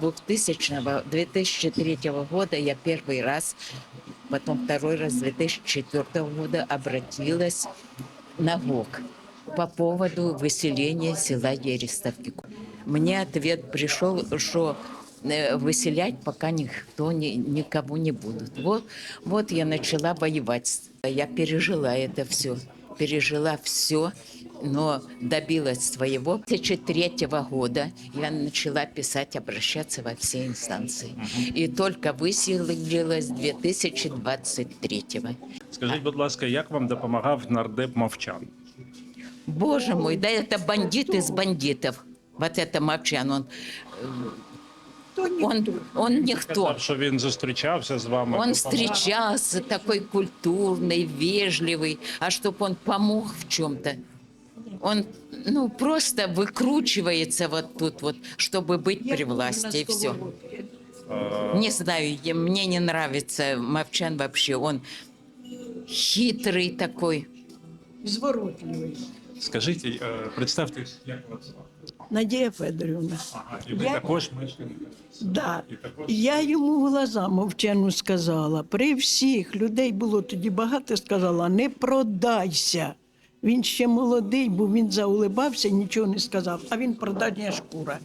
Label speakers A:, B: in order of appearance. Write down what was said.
A: 2000 2003 года я первый раз, потом второй раз 2004 года обратилась на ГОК по поводу выселения села Ерестовки. Мне ответ пришел, что э, выселять пока никто, ни- никого не будут. Вот, вот я начала воевать. Я пережила это все. Пережила все, но добилась своего. 2003 года я начала писать, обращаться во все инстанции. И только выселилась 2023
B: Скажіть, будь ласка, як вам допомагав нардеп мовчан?
A: Боже мой, да это бандит из бандитов. Вот это Мовчан, он, он, он никто.
B: Сказав, що він зустрічався з вами.
A: Он встречался такой культурный, вежливый, а чтоб он помог в чем-то. Он, ну, просто выкручивается вот тут вот, чтобы быть при власти, и все. Не знаю, я- мне не нравится Мовчан вообще. Он хитрый такой.
C: Зворотливий.
B: Скажіть, представте, як вас?
C: Надія Федорівна.
B: Ага, і ви
C: Я-
B: також мешкаєте.
C: Да.
B: Також
C: Я йому глаза мовчану сказала. При всіх людей було тоді багато, сказала, не продайся. Він ще молодий, бо він заулибався, нічого не сказав, а він продання шкура.